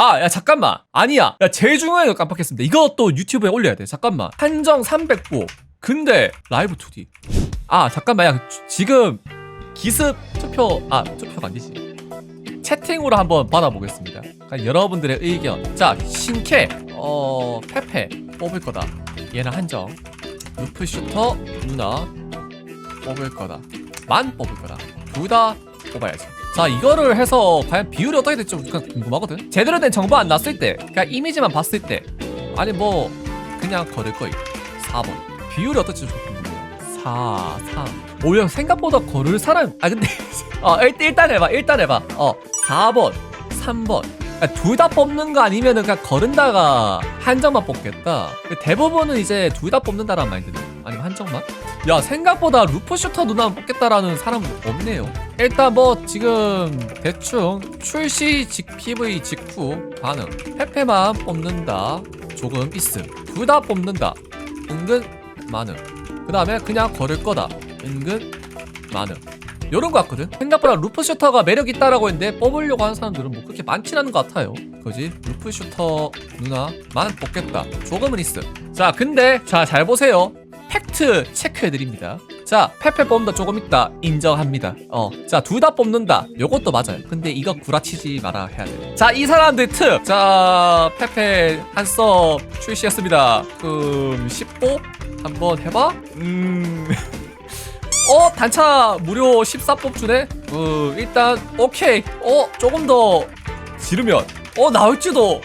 아, 야, 잠깐만. 아니야. 야, 제일 중요한 거 깜빡했습니다. 이것도 유튜브에 올려야 돼. 잠깐만. 한정 300보. 근데, 라이브 2D. 아, 잠깐만. 야, 주- 지금, 기습 투표, 아, 투표가 안 되지. 채팅으로 한번 받아보겠습니다. 그러니까 여러분들의 의견. 자, 신캐, 어, 페페 뽑을 거다. 얘는 한정. 루프 슈터, 누나 뽑을 거다. 만 뽑을 거다. 둘 다 뽑아야지. 자, 이거를 해서 과연 비율이 어떻게 될지 좀 그냥 궁금하거든? 제대로 된 정보 안 났을 때, 그냥 이미지만 봤을 때, 아니 뭐, 그냥 거를 거임. 4번. 비율이 어떨지 좀 궁금해요. 4, 3. 오히려 생각보다 거를 사람, 아, 근데, 어, 일단 해봐, 일단 해봐. 어, 4번, 3번. 둘 다 뽑는 거 아니면은 그냥 거른다가 한정만 뽑겠다. 대부분은 이제 둘 다 뽑는다라는 마인드네. 아니면 한정만? 야 생각보다 루프슈터 누나만 뽑겠다라는 사람은 없네요. 일단 뭐 지금 대충 출시 직 PV 직후 반응. 페페만 뽑는다. 조금 있음. 둘 다 뽑는다. 은근 많음. 그 다음에 그냥 걸을 거다. 은근 많음 요런 거 같거든 생각보다 루프 슈터가 매력 있다라고 했는데 뽑으려고 하는 사람들은 뭐 그렇게 많진 않은 것 같아요 그지 루프 슈터 누나만 뽑겠다 조금은 있음 자 근데 자 잘 보세요 팩트 체크해드립니다. 자, 페페 뽑는다 조금 있다. 인정합니다. 어. 자, 둘 다 뽑는다. 요것도 맞아요. 근데 이거 구라치지 마라 해야 돼. 자, 이 사람들 특. 자, 페페 한서 출시했습니다. 그럼 10보? 한번 해봐? 음. 어, 단차 무료 14뽑 주네? 어, 일단, 오케이. 어, 조금 더 지르면. 어, 나올지도.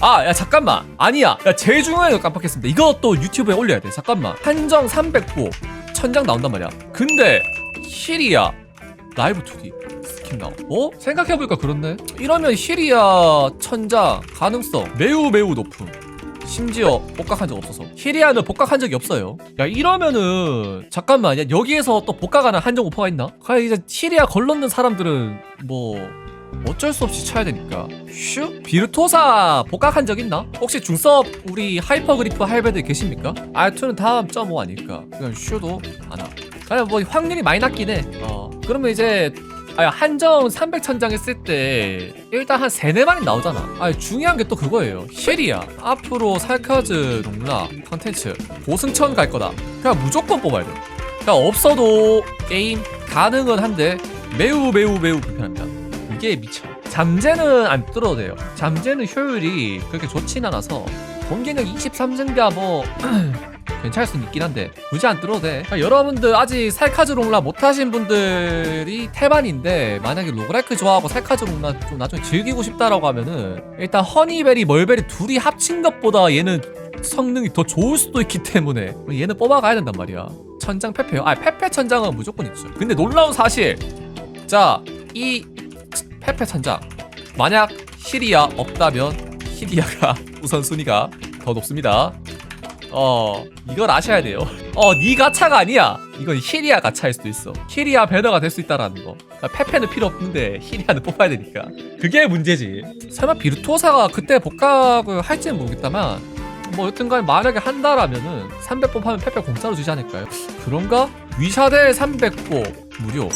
아, 야, 잠깐만. 아니야. 야, 제일 중요한 거 깜빡했습니다. 이것도 유튜브에 올려야 돼. 잠깐만. 한정 300보. 천장 나온단 말이야. 근데, 힐이야. 라이브 2D. 스킨 나와. 어? 생각해보니까 그렇네. 이러면 힐이야 천장 가능성 매우 매우 높음. 심지어 복각한 적 없어서 히리아는 복각한 적이 없어요 야 이러면은 잠깐만 야 여기에서 또 복각하는 한정 오퍼가 있나? 과연 이제 히리아 걸렀는 사람들은 뭐 어쩔 수 없이 쳐야 되니까 슈? 비르토사 복각한 적 있나? 혹시 중섭 우리 하이퍼그리프 할배들 계십니까? R2는 다음 점5 아닐까 그냥 슈도 안와 그냥 뭐 확률이 많이 낮긴 해 어 그러면 이제 아 한정 300천장 했을 때 일단 한 3, 4마리 나오잖아. 아 중요한 게 또 그거예요. 쉘이야. 앞으로 살카즈 롱라 컨텐츠 고승천 갈 거다. 그냥 무조건 뽑아야 돼. 그냥 없어도 게임 가능은 한데 매우 매우 매우 불편합니다. 이게 미쳐. 잠재는 안 뚫어도 돼요. 잠재는 효율이 그렇게 좋진 않아서 공격력 23증가 뭐 괜찮을 수는 있긴 한데 굳이 안 뚫어도 돼. 그러니까 여러분들 아직 살카즈 롱라 못하신 분들이 태반인데 만약에 로그라이크 좋아하고 살카즈 롱라 좀 나중에 즐기고 싶다라고 하면은 일단 허니베리 멀베리 둘이 합친 것보다 얘는 성능이 더 좋을 수도 있기 때문에 얘는 뽑아가야 된단 말이야. 천장 페페요? 아 페페 천장은 무조건 있죠 근데 놀라운 사실. 자이 페페 천장. 만약 히리아 없다면 히리아가 우선순위가 더 높습니다 어 이걸 아셔야 돼요. 어니 가차가 아니야. 이건 히리아 가차일 수도 있어. 히리아 배너가 될 수 있다라는 거. 그러니까 페페는 필요 없는데 히리아는 뽑아야 되니까. 그게 문제지. 설마 비르토사가 그때 복각을 할지는 모르겠다만 뭐 여튼간 만약에 한다라면은 300법 하면 페페 공짜로 주지 않을까요? 그런가? 위샤델 300보 무료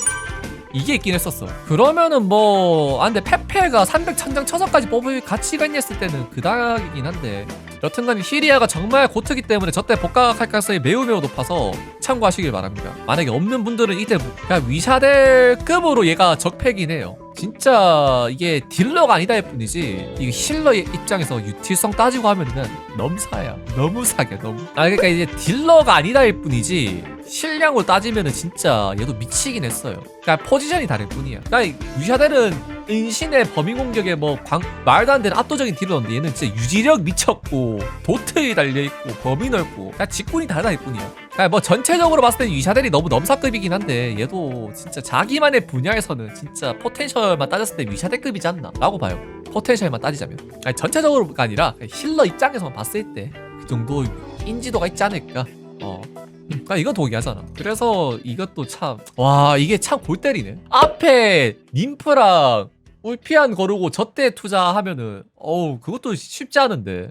이게 있긴 했었어. 그러면은 뭐, 아, 근데 페페가 300 천장 쳐서까지 뽑을 가치가 있냐 했을 때는 그닥이긴 한데. 여튼간 히리아가 정말 고트기 때문에 저때 복각할 가능성이 매우 매우 높아서 참고하시길 바랍니다. 만약에 없는 분들은 이때 그냥 위샤델급으로 얘가 적패긴 해요. 진짜 이게 딜러가 아니다 할 뿐이지 이게 힐러 입장에서 유틸성 따지고 하면은 넘사야. 너무 사게 너무. 아 그러니까 이제 딜러가 아니다 할 뿐이지 실량으로 따지면은 진짜 얘도 미치긴 했어요. 그러니까 포지션이 다를 뿐이야. 그러니까 위샤델은 은신의 범위 공격에 뭐 광, 말도 안 되는 압도적인 딜러인데 얘는 진짜 유지력 미쳤고 도트에 달려있고 범위 넓고. 그냥 직군이 다르다 할 뿐이야. 그러니까 뭐 전체적으로 봤을 때 위샤델이 너무 넘사급이긴 한데 얘도 진짜 자기만의 분야에서는 진짜 포텐셜만 따졌을 때 위샤델급이지 않나 라고 봐요 포텐셜만 따지자면 아니 전체적으로가 아니라 힐러 입장에서만 봤을 때 그 정도 인지도가 있지 않을까 어 그러니까 이건 동의하잖아. 그래서 이것도 참, 와, 이게 참 골 때리네. 앞에 님프랑 울피안 거르고 저때 투자하면은, 어우, 그것도 쉽지 않은데.